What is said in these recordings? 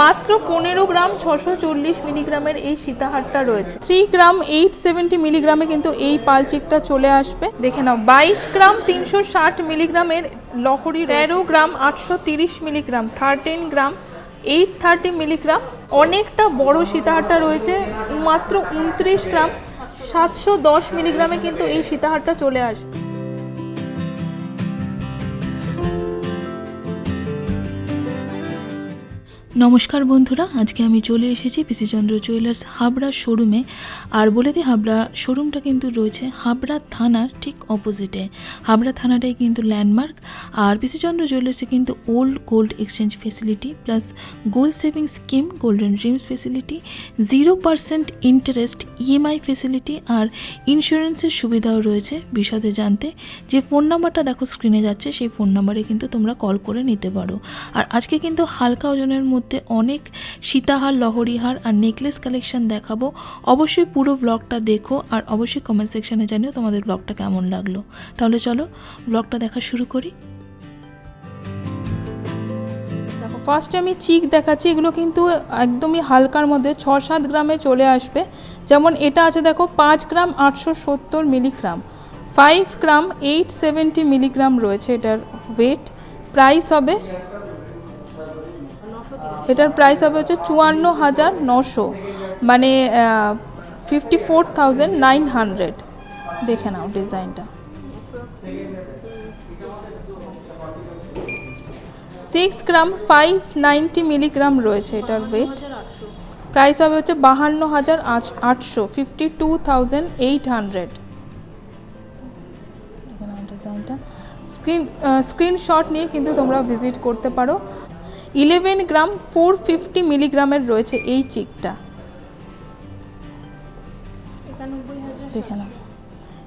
মাত্র পনেরো গ্রাম ছশো চল্লিশ মিলিগ্রামের এই সীতাহারটা রয়েছে। থ্রি গ্রাম এইট সেভেন্টি মিলিগ্রামে কিন্তু এই পালচিকটা চলে আসবে। দেখে নাও বাইশ গ্রাম তিনশো ষাট মিলিগ্রামের লহরি তেরো গ্রাম আটশো তিরিশ milligram thirteen gram eight thirty milligram. অনেকটা বড় সীতাহারটা রয়েছে মাত্র উনত্রিশ গ্রাম সাতশো দশ মিলিগ্রামে কিন্তু এই সীতাহারটা চলে আসবে। নমস্কার বন্ধুরা, আজকে আমি চলে এসেছি পিসিচন্দ্র জুয়েলার্স হাবড়া শোরুমে। আর বলে দিই, হাবড়া শোরুমটা কিন্তু রয়েছে হাবড়া থানার ঠিক অপোজিটে। হাবড়া থানাটাই কিন্তু ল্যান্ডমার্ক। আর পিসিচন্দ্র জুয়েলার্সে কিন্তু old gold exchange facility plus gold saving scheme, golden dreams facility, zero percent interest EMI facility আর ইন্স্যুরেন্সের সুবিধাও রয়েছে বিশদে জানতে। যে ফোন নাম্বারটা দেখো স্ক্রিনে যাচ্ছে, সেই ফোন নাম্বারে কিন্তু তোমরা কল করে নিতে পারো। আর আজকে কিন্তু হালকা ওজনের মধ্যে অনেক সীতাহার, লহরিহার আর নেকলেস কালেকশন দেখাবো। অবশ্যই পুরো ব্লগটা দেখো আর অবশ্যই কমেন্ট সেকশনে জানিও তোমাদের ব্লগটা কেমন লাগল। তাহলে চলো ব্লগটা দেখা শুরু করি। ফার্স্টে আমি চিক দেখাচ্ছি, এগুলো কিন্তু একদমই হালকার মধ্যে ছ সাত গ্রামে চলে আসবে। যেমন এটা আছে দেখো, পাঁচ গ্রাম আটশো সত্তর milligram. Five gram eight seventy milligram রয়েছে এটার ওয়েট প্রাইস হবে এটার প্রাইস হবে হচ্ছে চুয়ান্ন হাজার নশো মানে fifty four thousand nine hundred দেখে নাও ডিজাইনটা। Six gram five ninety milligram রয়েছে এটার ওয়েট প্রাইস হবে হচ্ছে বাহান্ন হাজার আটশো fifty two thousand eight hundred screen screenshot নিয়ে কিন্তু তোমরা ভিজিট করতে পারো। ইলেভেন গ্রাম ফোর ফিফটি মিলিগ্রামের রয়েছে এই চিকটা। দেখে নাও।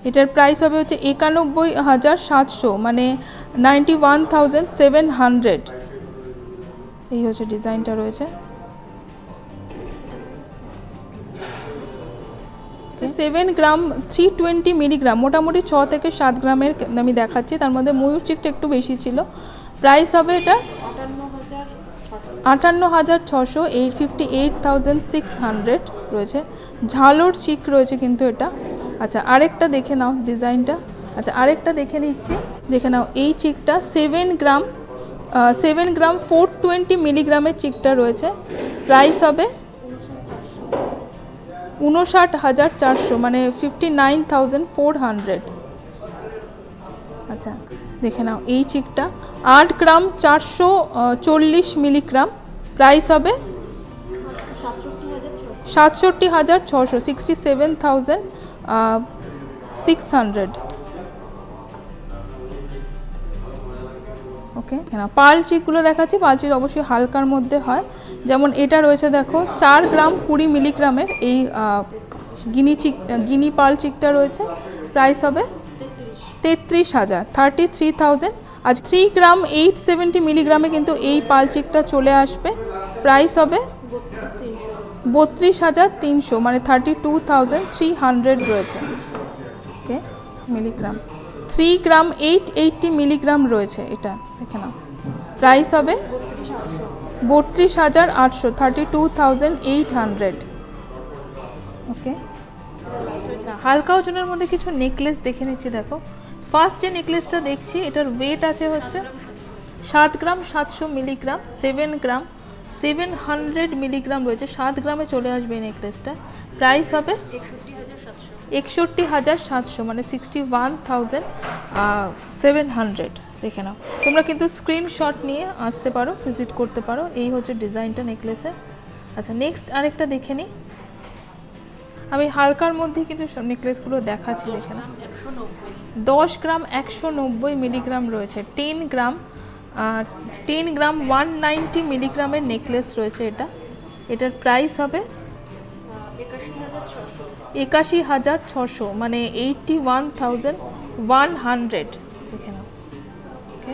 এটার প্রাইস হবে হচ্ছে একানব্বই হাজার সাতশো মানে ninety one thousand seven hundred এই হচ্ছে ডিজাইনটা রয়েছে। Seven gram three twenty milligram মোটামুটি ছ থেকে সাত গ্রামের আমি দেখাচ্ছি তার মধ্যে ময়ূর চিকটা একটু বেশি ছিল। প্রাইস হবে এটা আটান্ন হাজার ছশো eight fifty eight thousand six hundred রয়েছে। ঝালোর চিক রয়েছে কিন্তু এটা। আচ্ছা আরেকটা দেখে নাও ডিজাইনটা। আচ্ছা আরেকটা দেখে নিচ্ছি। দেখে নাও, এই চিকটা seven gram seven gram four twenty মিলিগ্রামের চিকটা রয়েছে। প্রাইস হবে উনষাট হাজার চারশো মানে fifty nine thousand four hundred আচ্ছা দেখে নাও, এই চিকটা আট গ্রাম চারশো চল্লিশ মিলিগ্রাম প্রাইস হবে সাতষট্টি হাজার ছশো sixty seven thousand six hundred okay না পাল চিকগুলো দেখাচ্ছি, পাল চিক অবশ্যই হালকার মধ্যে হয়। যেমন এটা রয়েছে, দেখো, চার গ্রাম কুড়ি মিলিগ্রামের এই গিনি চিক, গিনি পাল চিকটা রয়েছে প্রাইস হবে তেত্রিশ হাজার থার্টি থ্রি থাউজেন্ড আজ থ্রি গ্রাম এইট সেভেন্টি মিলিগ্রামে কিন্তু এই পালচিকটা চলে আসবে। প্রাইস হবে বত্রিশ হাজার তিনশো মানে thirty two thousand three hundred রয়েছে। Okay milligram three gram eight eighty milligram রয়েছে এটা, দেখে নাও। প্রাইস হবে বত্রিশ হাজার আটশো thirty two thousand eight hundred okay হালকা ওজনের মধ্যে কিছু নেকলেস দেখে নিচ্ছি, দেখো। ফার্স্ট যে নেকলেসটা দেখছি, এটার ওয়েট আছে হচ্ছে সাত গ্রাম সাতশো milligram seven gram seven hundred milligram রয়েছে। সাত গ্রামে চলে আসবে এই নেকলেসটা প্রাইস হবে একষট্টি হাজার সাতশো মানে sixty one thousand seven hundred দেখে নাও। তোমরা কিন্তু স্ক্রিনশট নিয়ে আসতে পারো ভিজিট করতে পারো। এই হচ্ছে ডিজাইনটা নেকলেসের আচ্ছা নেক্সট আরেকটা দেখে নিই। আমি হালকার মধ্যে কিন্তু নেকলেসগুলো দেখাচ্ছি, দেখে না দশ গ্রাম একশো নব্বই মিলিগ্রাম রয়েছে। Ten gram ten gram one ninety মিলিগ্রামের necklace রয়েছে এটা। এটার প্রাইস হবে একাশি হাজার ছশো মানে eighty one thousand one hundred দেখে নাও। ওকে।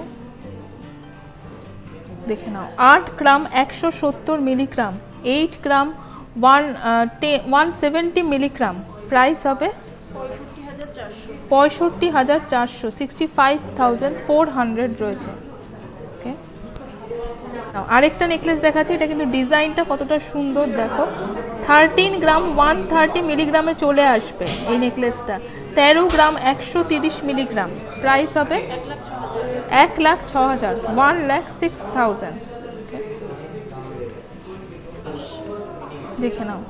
দেখে নাও। আট গ্রাম একশো সত্তর milligram eight gram one one seventy milligram. Price হবে পঁয়ষট্টি হাজার চারশো sixty five thousand four hundred রয়েছে ওকে আরেকটা নেকলেস দেখাচ্ছি, এটা কিন্তু ডিজাইনটা কতটা সুন্দর, দেখো। থার্টিন গ্রাম ওয়ান থার্টি মিলিগ্রামে চলে আসবে এই নেকলেসটা তেরো গ্রাম একশো তিরিশ মিলিগ্রাম প্রাইস হবে এক লাখ ছ হাজার ওয়ান লাখ সিক্স থাউজেন্ড দেখে নাও।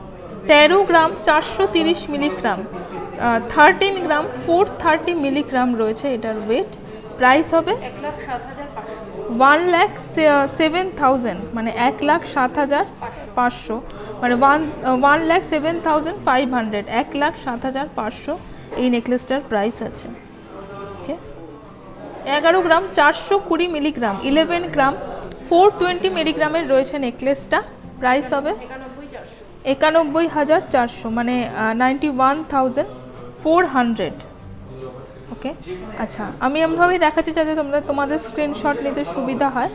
তেরো গ্রাম চারশো তিরিশ milligram thirteen gram four thirty milligram রয়েছে এটার ওয়েট প্রাইস হবে ওয়ান ল্যাখ সেভেন থাউজেন্ড মানে এক লাখ সাত হাজার পাঁচশো। মানে one one lakh seven thousand five hundred এক লাখ সাত হাজার পাঁচশো এই নেকলেসটার প্রাইস আছে। ওকে এগারো গ্রাম, চারশো কুড়ি milligram eleven gram four twenty মিলিগ্রামের রয়েছে নেকলেসটা প্রাইস হবে একানব্বই হাজার চারশো। মানে ninety one thousand four hundred. Okay? আচ্ছা আমি এমনভাবেই দেখাচ্ছি যাতে তোমরা তোমাদের স্ক্রিনশট নিতে সুবিধা হয়।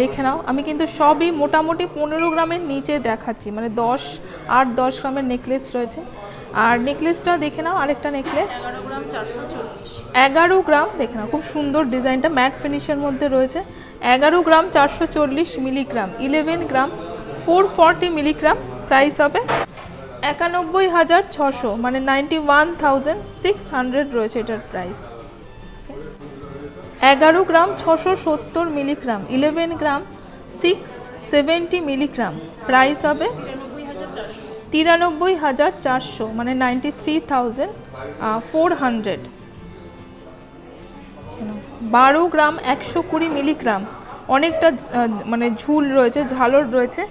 দেখে নাও। আমি কিন্তু সবই মোটামুটি পনেরো গ্রামের নিচে দেখাচ্ছি। মানে দশ আট দশ গ্রামের নেকলেস রয়েছে। আর নেকলেসটা দেখে নাও আরেকটা নেকলেস এগারো গ্রাম দেখে নাও খুব সুন্দর ডিজাইনটা ম্যাট ফিনিশের মধ্যে রয়েছে। এগারো গ্রাম চারশো চল্লিশ milligram eleven gram four forty milligram price হবে একানব্বই হাজার ছশো মানে ninety one thousand six hundred রয়েছে এটার প্রাইস এগারো গ্রাম ছশো সত্তর milligram eleven gram six seventy milligram price হবে তিরানব্বই হাজার চারশো মানে ninety three thousand four hundred বারো গ্রাম একশো কুড়ি মিলিগ্রাম, অনেকটা মানে ঝুল রয়েছে, ঝালর রয়েছে।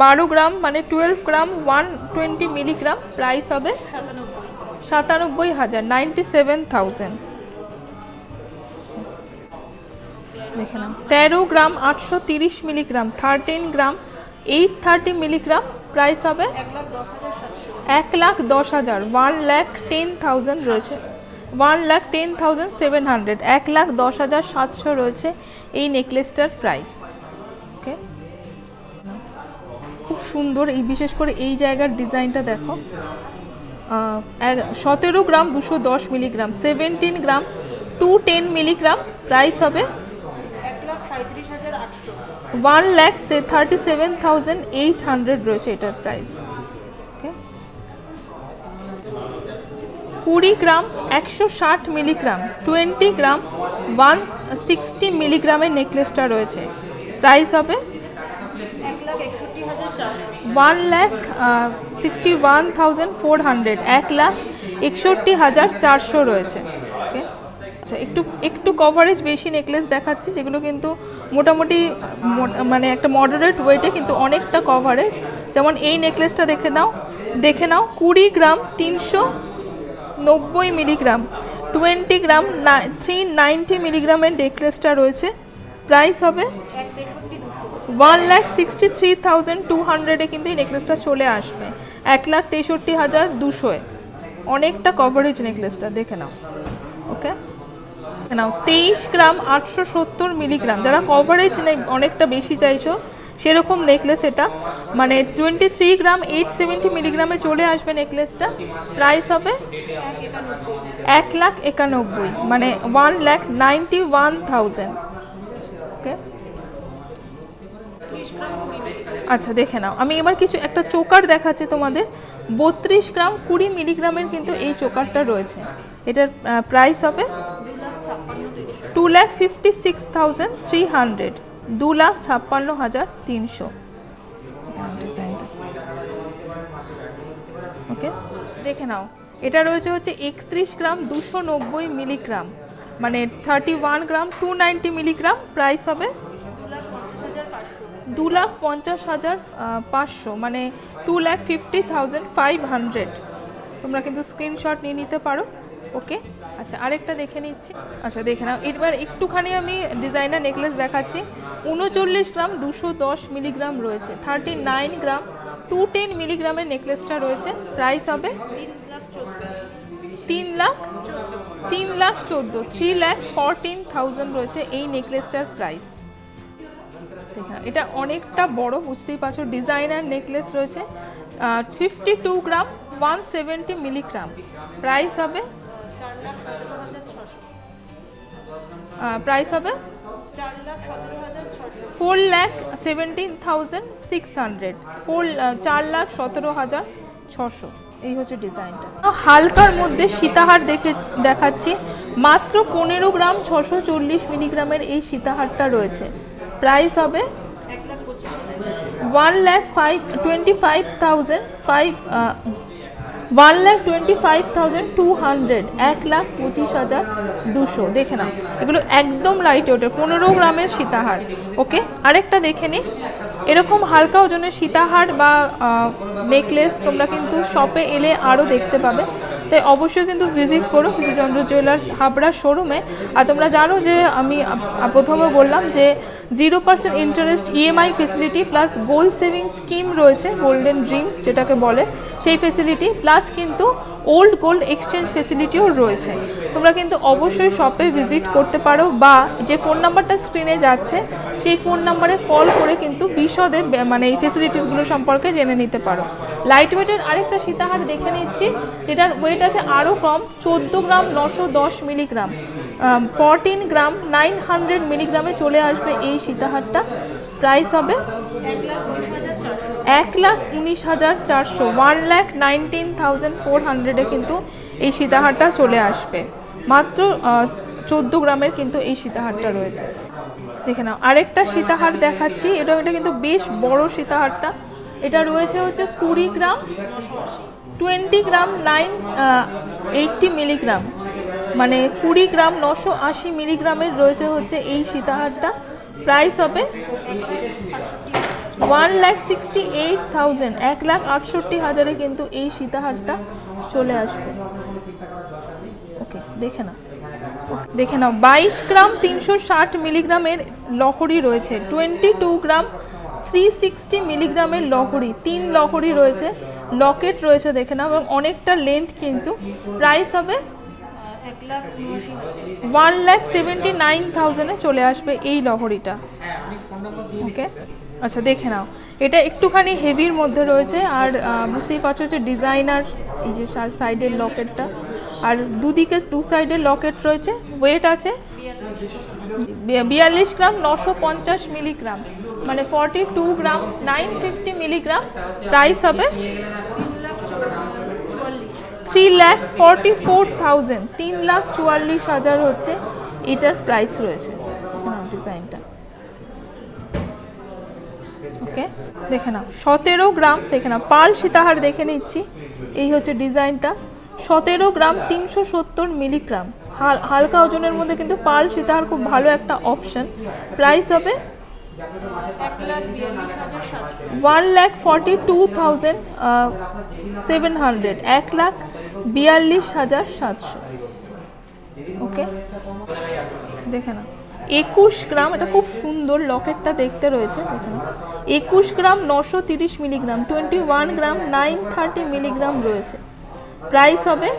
বারো গ্রাম মানে twelve gram one twenty milligram price হবে সাতানব্বই হাজার নাইনটি সেভেন থাউজেন্ড দেখে নাও। তেরো গ্রাম, আটশো তিরিশ milligram thirteen gram eight thirty milligram price হবে এক লাখ দশ হাজার ওয়ান লাখ টেন থাউজেন্ড রয়েছে। One lakh ten thousand seven hundred এক লাখ দশ হাজার সাতশো রয়েছে এই নেকলেসটার প্রাইস সুন্দর, এই বিশেষ করে এই জায়গার ডিজাইনটা দেখো। সতেরো গ্রাম দুশো দশ milligram, seventeen gram two ten milligram price হবে one lakh thirty seven thousand eight hundred রয়েছে এটার প্রাইস। কুড়ি গ্রাম একশো ষাট milligram, twenty gram one sixty মিলিগ্রামের নেকলেসটা রয়েছে। প্রাইস হবে one lakh sixty one thousand four hundred এক লাখ একষট্টি হাজার চারশো রয়েছে আচ্ছা একটু একটু কভারেজ বেশি নেকলেস দেখাচ্ছি, যেগুলো কিন্তু মোটামুটি মানে একটা মডারেট ওয়েটে কিন্তু অনেকটা কভারেজ যেমন এই নেকলেসটা দেখে নাও দেখে নাও, কুড়ি গ্রাম তিনশো নব্বই milligram twenty gram three ninety মিলিগ্রামের নেকলেসটা রয়েছে। প্রাইস হবে one lakh sixty three thousand two হান্ড্রেডে কিন্তু এই নেকলেসটা চলে আসবে। এক লাখ তেষট্টি হাজার দুশোয়। অনেকটা কভারেজ নেকলেসটা দেখে নাও। ওকে নাও, তেইশ গ্রাম আটশো সত্তর মিলিগ্রাম। যারা কভারেজ অনেকটা বেশি চাইছো, সেরকম নেকলেস এটা। মানে twenty three gram eight seventy মিলিগ্রামে চলে আসবে নেকলেসটা প্রাইস হবে এক লাখ একানব্বই। মানে one lakh ninety one thousand আচ্ছা দেখে নাও। আমি এবার কিছু, একটা চোকার দেখাচ্ছি তোমাদের। বত্রিশ গ্রাম, কুড়ি মিলিগ্রামের কিন্তু এই চোকারটা রয়েছে। এটার প্রাইস হবে two lakh fifty six thousand three hundred দু লাখ ছাপ্পান্ন হাজার তিনশো। ওকে দেখে নাও। এটা রয়েছে হচ্ছে একত্রিশ গ্রাম, দুশো নব্বই মিলিগ্রাম। মানে thirty one gram two ninety milligram price হবে দু লাখ পঞ্চাশ হাজার পাঁচশো মানে two lakh fifty thousand five hundred. তোমরা কিন্তু স্ক্রিনশট নিয়ে নিতে পারো, ওকে? আচ্ছা আরেকটা দেখে নিচ্ছি। আচ্ছা দেখে নাও। এবার একটুখানি আমি ডিজাইনার নেকলেস দেখাচ্ছি। উনচল্লিশ গ্রাম, দুশো দশ মিলিগ্রাম রয়েছে। Thirty nine gram, two ten মিলিগ্রামের নেকলেসটা রয়েছে। প্রাইস হবে তিন লাখ তিন লাখ চোদ্দ, থ্রি লাখ ফরটিন থাউজেন্ড রয়েছে এই নেকলেসটার প্রাইস। এটা অনেকটা বড়, বুঝতেই পারছ ডিজাইনার নেকলেস রয়েছে। Fifty two gram one seventy milligram price হবে? প্রাইস হবে? Four lakh seventeen thousand six hundred four চার লাখ সতেরো হাজার ছশো। এই হচ্ছে ডিজাইনটা। হালকার মধ্যে সীতাহার দেখে দেখাচ্ছি। মাত্র পনেরো গ্রাম ছশো চল্লিশ মিলিগ্রামের এই সীতাহারটা রয়েছে। প্রাইস হবে one lakh five twenty five thousand five one lakh twenty five thousand two hundred, এক লাখ পঁচিশ হাজার দুশো। দেখে নাও। এগুলো একদম লাইট ওঠে পনেরো গ্রামের সীতাহার। ওকে, আরেকটা দেখে নিই এরকম হালকা ওজনের সীতাহার বা নেকলেস তোমরা কিন্তু শপে এলে আরও দেখতে পাবে। তাই অবশ্যই কিন্তু ভিজিট করো কৃষিচন্দ্র জুয়েলার্স হাবড়া শোরুমে আর তোমরা জানো যে আমি প্রথমে বললাম যে zero percent interest EMI facility plus gold saving scheme রয়েছে গোল্ডেন ড্রিমস যেটাকে বলে, সেই ফেসিলিটি প্লাস কিন্তু ওল্ড গোল্ড এক্সচেঞ্জ ফেসিলিটিও রয়েছে। তোমরা কিন্তু অবশ্যই শপে ভিজিট করতে পারো বা যে ফোন নাম্বারটা স্ক্রিনে যাচ্ছে, সেই ফোন নাম্বারে কল করে কিন্তু বিশদে মানে এই ফেসিলিটিসগুলো সম্পর্কে জেনে নিতে পারো। লাইট ওয়েটের আরেকটা সীতাহার দেখে নিচ্ছি, যেটার ওয়েট আছে আরও কম, চোদ্দ গ্রাম নশো দশ milligram fourteen gram nine hundred মিলিগ্রামে চলে আসবে এই সীতাহারটা প্রাইস হবে এক লাখ উনিশ হাজার চারশো। One lakh nineteen thousand four হান্ড্রেডে কিন্তু এই সীতাহারটা চলে আসবে। মাত্র চোদ্দ গ্রামের কিন্তু এই সীতাহারটা রয়েছে। দেখে নাও, আরেকটা সীতাহার দেখাচ্ছি। এটা এটা কিন্তু বেশ বড় সীতাহারটা। এটা রয়েছে হচ্ছে কুড়ি gram twenty gram nine eighty milligram মানে কুড়ি গ্রাম নশো আশি মিলিগ্রামের রয়েছে হচ্ছে এই সীতাহারটা। প্রাইস হবে one lakh sixty eight thousand এক লাখ আটষট্টি হাজারে কিন্তু এই সীতাহারটা চলে আসবে। ওকে দেখে নাও। দেখে নাও। বাইশ গ্রাম তিনশো ষাট মিলিগ্রামের লহরি রয়েছে। Twenty two gram three sixty মিলিগ্রামের লহরি, তিন লহরি রয়েছে। লকেট রয়েছে, দেখে নাও। এবং অনেকটা লেন্থ কিন্তু প্রাইস হবে ওয়ান লাখ সেভেন্টি নাইন থাউজেন্ডে চলে আসবে এই লহরিটা। ওকে আচ্ছা দেখে নাও। এটা একটুখানি হেভির মধ্যে রয়েছে আর বুঝতেই পারছ যে ডিজাইনার এই যে সাইডের লকেটটা আর দুদিকে দু সাইডের লকেট রয়েছে ওয়েট আছে বিয়াল্লিশ গ্রাম নশো পঞ্চাশ মিলিগ্রাম। মানে forty two gram nine fifty milligram. Price হবে three lakh forty four thousand তিন লাখ চুয়াল্লিশ হাজার হচ্ছে এটার প্রাইস রয়েছে ডিজাইনটা ওকে দেখে নাও, সতেরো গ্রাম, দেখে নাও, পাল সীতাহার দেখে নিচ্ছি, এই হচ্ছে ডিজাইনটা সতেরো গ্রাম, তিনশো সত্তর মিলিগ্রাম, হাল, হালকা ওজনের মধ্যে কিন্তু পাল সীতাহার খুব ভালো একটা অপশন প্রাইস হবে one lakh forty two thousand seven hundred এক লাখ বিয়াল্লিশ হাজার সাতশো। ওকে? দেখে না একুশ গ্রাম, এটা খুব সুন্দর লকেটটা দেখতে রয়েছে, দেখে না একুশ গ্রাম নশো তিরিশ milligram, twenty one gram nine thirty milligram রয়েছে। প্রাইস হবে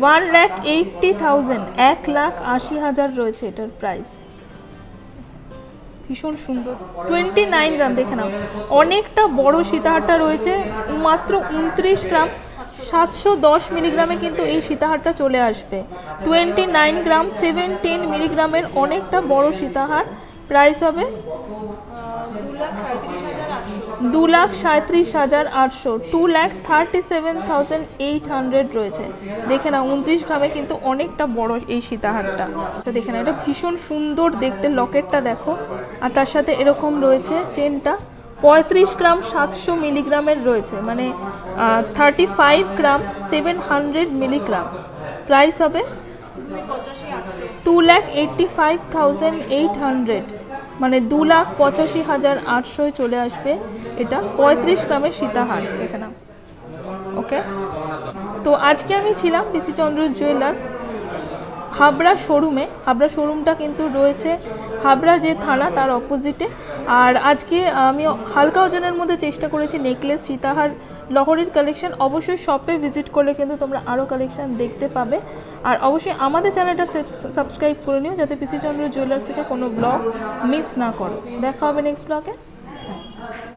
ওয়ান লাখ এইটটি থাউজেন্ড, এক লাখ আশি হাজার রয়েছে এটার প্রাইস। ভীষণ সুন্দর। টোয়েন্টি নাইন গ্রাম, দেখে নাও। অনেকটা বড় সীতাহারটা রয়েছে, মাত্র উনত্রিশ গ্রাম। সাতশো দশ মিলিগ্রামে কিন্তু এই সীতাহারটা চলে আসবে। টোয়েন্টি নাইন গ্রাম সেভেন্টিন মিলিগ্রামের অনেকটা বড় সীতাহার। প্রাইস হবে দু লাখ সাঁত্রিশ হাজার আটশো। Two lakh thirty seven thousand eight hundred রয়েছে। দেখে না উনত্রিশ গ্রামে কিন্তু অনেকটা বড় এই সীতাহারটা। তো দেখে না এটা ভীষণ সুন্দর দেখতে লকেটটা দেখো। আর তার সাথে এরকম রয়েছে চেনটা। পঁয়ত্রিশ গ্রাম সাতশো মিলিগ্রামের রয়েছে। মানে thirty five gram seven hundred milligram. Price হবে two lakh eighty five thousand eight hundred. মানে দু লাখ পঁচাশি হাজার আটশোয় চলে আসবে এটা। পঁয়ত্রিশ গ্রামের সীতাহার এখানে। ওকে? তো আজকে আমি ছিলাম বিসিচন্দ্র জুয়েলার্স হাবড়া শোরুমে। হাবড়া শোরুমটা কিন্তু রয়েছে হাবড়া যে থানা, তার অপোজিটে আর আজকে আমি হালকা ওজনের মধ্যে চেষ্টা করেছি নেকলেস সীতাহার লহরির কালেকশন অবশ্যই শপে ভিজিট করলে কিন্তু তোমরা আরও কালেকশন দেখতে পাবে। আর অবশ্যই আমাদের চ্যানেলটা সাবস্ক্রাইব করে নিও যাতে পিসি চন্দ্র জুয়েলার্স থেকে কোনো ব্লগ মিস না করো। দেখা হবে নেক্সট ব্লগে